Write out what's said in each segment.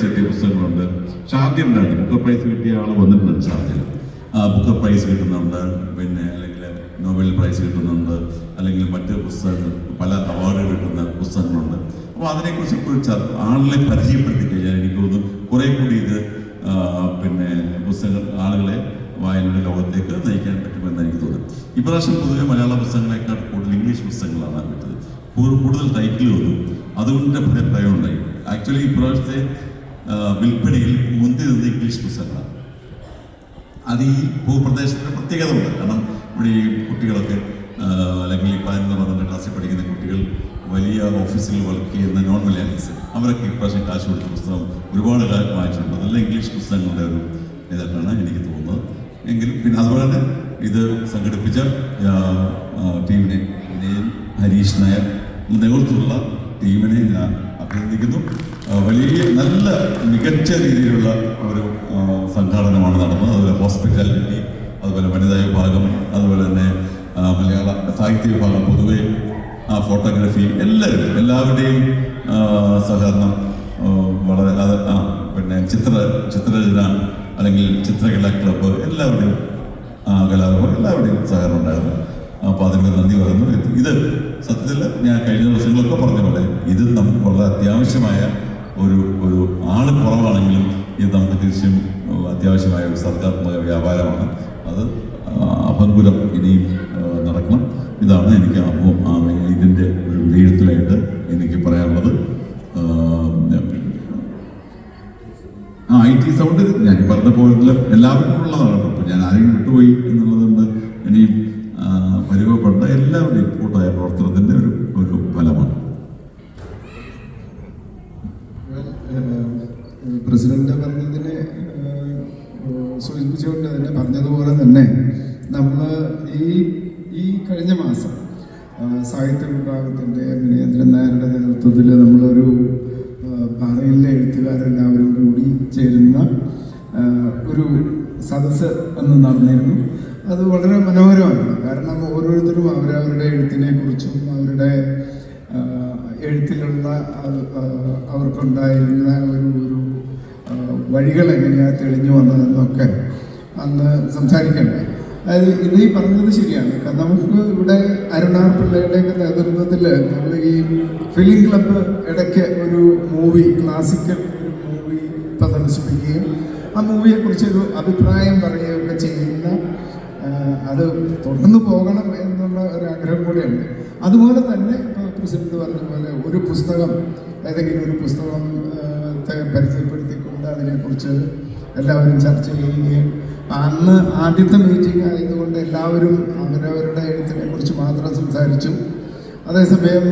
Price കിട്ടിയ പുസ്തകങ്ങളുണ്ട്. ഷാദ്യം ഉണ്ടായിരുന്നു. ബുക്കർ പ്രൈസ് കിട്ടിയ ആൾ വന്നിട്ടുണ്ട് ഷാദ്യം ബുക്കർ പ്രൈസ് കിട്ടുന്നുണ്ട്. പിന്നെ അല്ലെങ്കിൽ നോബൽ പ്രൈസ് കിട്ടുന്നുണ്ട്. അല്ലെങ്കിൽ മറ്റ് പുസ്തകങ്ങൾ പല അവാർഡുകൾ കിട്ടുന്ന പുസ്തകങ്ങളുണ്ട്. അപ്പോൾ അതിനെക്കുറിച്ച് കുറിച്ച് ആളുകളെ പരിചയപ്പെടുത്തി കഴിഞ്ഞാൽ എനിക്ക് തോന്നുന്നു കുറേ കൂടി ഇത് പിന്നെ പുസ്തകങ്ങൾ ആളുകളെ വായനയുടെ ലോകത്തേക്ക് നയിക്കാൻ പറ്റുമെന്ന് എനിക്ക് തോന്നുന്നു. ഇപ്രാവശ്യം പൊതുവെ മലയാള പുസ്തകങ്ങളെക്കാൾ കൂടുതൽ ഇംഗ്ലീഷ് പുസ്തകങ്ങളാണ് പറ്റുന്നത്. കൂടുതൽ ടൈറ്റിൽ വന്നു. അതുകൊണ്ട് ഭയം ഉണ്ടായി. ആക്ച്വലി ഇപ്രാവശ്യത്തെ വിൽപ്പനയിൽ മുന്തി നിന്ന് ഇംഗ്ലീഷ് പുസ്തകങ്ങളാണ്. അത് ഈ ഭൂപ്രദേശത്തിന്റെ പ്രത്യേകത ഉണ്ട് കാരണം ഇവിടെ ഈ കുട്ടികളൊക്കെ അല്ലെങ്കിൽ പതിനൊന്ന് പന്ത്രണ്ട് ക്ലാസ്സിൽ പഠിക്കുന്ന കുട്ടികൾ വലിയ ഓഫീസിൽ വർക്ക് ചെയ്യുന്ന നോൺ മലയാളീസ് അവരൊക്കെ ഇപ്രാവശ്യം കാശ് കൊടുത്ത പുസ്തകം ഒരുപാട് കാലം വായിച്ചിട്ടുണ്ട്. നല്ല ഇംഗ്ലീഷ് പുസ്തകങ്ങളുടെ ഒരു ഇതായിട്ടാണ് എനിക്ക് തോന്നുന്നത്. എങ്കിലും പിന്നെ അതുപോലെ തന്നെ ഇത് സംഘടിപ്പിച്ച ടീമിനെ ഹരീഷ് നായർ നേതൃത്വമുള്ള ടീമിനെ ഞാൻ അഭിനന്ദിക്കുന്നു വലിയ നല്ല മികച്ച രീതിയിലുള്ള ഒരു സംഘാടനമാണ് നടന്നത്. അതുപോലെ ഹോസ്പിറ്റാലിറ്റി അതുപോലെ വനിതാ വിഭാഗം അതുപോലെ തന്നെ മലയാള സാഹിത്യ വിഭാഗം പൊതുവെ ഫോട്ടോഗ്രാഫി എല്ലാവരും എല്ലാവരുടെയും സഹകരണം വളരെ അത് പിന്നെ ചിത്ര ചിത്രരചന അല്ലെങ്കിൽ ചിത്രകലാ ക്ലബ്ബ് എല്ലാവരുടെയും കലാപം എല്ലാവരുടെയും സഹകരണം ഉണ്ടായിരുന്നു. അപ്പോൾ അതിന് നന്ദി പറയുന്നു. ഇത് സത്യത്തിൽ ഞാൻ കഴിഞ്ഞ ദിവസങ്ങളൊക്കെ പറഞ്ഞ പോലെ ഇത് നമുക്ക് വളരെ അത്യാവശ്യമായ ഒരു ഒരു ആൾ കുറവാണെങ്കിലും ഇത് നമുക്ക് തീർച്ചയായും അത്യാവശ്യമായ ഒരു സർഗാത്മക വ്യാപാരമാണ്. അത് അഭംഗുരം ഇനിയും നടക്കണം. ഇതാണ് എനിക്ക് ഇതിന്റെ ഒരു വിലയിരുത്തലായിട്ട് എനിക്ക് പറയാനുള്ളത്. ആ ഐ ടി സൗണ്ട് ഞാൻ പറഞ്ഞ പോലെ എല്ലാവർക്കും ഉള്ളതാണ്. ഞാൻ ആരെയും വിട്ടുപോയി എന്നുള്ളതുകൊണ്ട് ഇനിയും ആ, പരിവപ്പെട്ട എല്ലാവരുടെയും കൂട്ടായ പ്രവർത്തനത്തിന്റെ ഒരു ഒരു ഫലമാണ് പ്രസിഡന്റ് പറഞ്ഞതിനെ സൂചിപ്പിച്ചുകൊണ്ട് തന്നെ പറഞ്ഞതുപോലെ തന്നെ നമ്മൾ ഈ ഈ കഴിഞ്ഞ മാസം സാഹിത്യ വിഭാഗത്തിന്റെ വിനേന്ദ്രൻ നായരുടെ നേതൃത്വത്തിൽ നമ്മളൊരു പാറയിലെ എഴുത്തുകാരെല്ലാവരും കൂടി ചേരുന്ന ഒരു സദസ്സ് അന്ന് നടന്നിരുന്നു. അത് വളരെ മനോഹരമായിരുന്നു. കാരണം ഓരോരുത്തരും അവരവരുടെ എഴുത്തിനെ കുറിച്ചും അവരുടെ എഴുത്തിലുള്ള അവർക്കുണ്ടായിരുന്ന ഒരു ഒരു വഴികൾ എങ്ങനെയാണ് തെളിഞ്ഞു വന്നതെന്നൊക്കെ അന്ന് സംസാരിക്കണ്ടേ? അതായത് ഇത് ഈ പറഞ്ഞത് ശരിയാണ്. കാരണം നമുക്ക് ഇവിടെ അരുണാർ പിള്ളയുടെയൊക്കെ നേതൃത്വത്തിൽ നമ്മൾ ഈ ഫിലിം ക്ലബ്ബ് ഇടയ്ക്ക് ഒരു മൂവി ക്ലാസിക്കൽ മൂവി പ്രദർശിപ്പിക്കുകയും ആ മൂവിയെക്കുറിച്ചൊരു അഭിപ്രായം പറയുകയൊക്കെ ചെയ്യുന്ന അത് തുടർന്ന് പോകണം എന്നുള്ള ഒരു ആഗ്രഹം കൂടിയുണ്ട്. അതുപോലെ തന്നെ ഇപ്പോൾ പ്രസിഡന്റ് പറഞ്ഞ പോലെ ഒരു പുസ്തകം ഏതെങ്കിലും ഒരു പുസ്തകം ആഹ് ത്തെ പരിചയപ്പെടുത്തിക്കൊണ്ട് അതിനെക്കുറിച്ച് എല്ലാവരും ചർച്ച ചെയ്യുകയും അന്ന് ആദ്യത്തെ മീറ്റിംഗ് ആയതുകൊണ്ട് എല്ലാവരും അവരവരുടെ എഴുത്തിനെ കുറിച്ച് മാത്രം സംസാരിച്ചു. അതേസമയം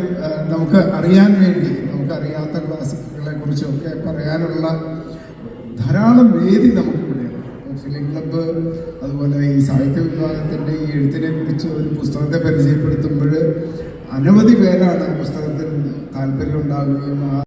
നമുക്ക് അറിയാൻ വേണ്ടി നമുക്ക് അറിയാത്ത ക്ലാസിക്കുകളെ കുറിച്ചൊക്കെ പറയാനുള്ള ധാരാളം വേദി നമുക്കിവിടെയുണ്ട് ഫിലിം ക്ലബ്ബ് അതുപോലെ ഈ സാഹിത്യ വിഭാഗത്തിന്റെ ഈ എഴുത്തിനെ കുറിച്ച് ഒരു പുസ്തകത്തെ പരിചയപ്പെടുത്തുമ്പോൾ അനവധി പേരാണ് പുസ്തകത്തിൽ താല്പര്യം ഉണ്ടാവുകയും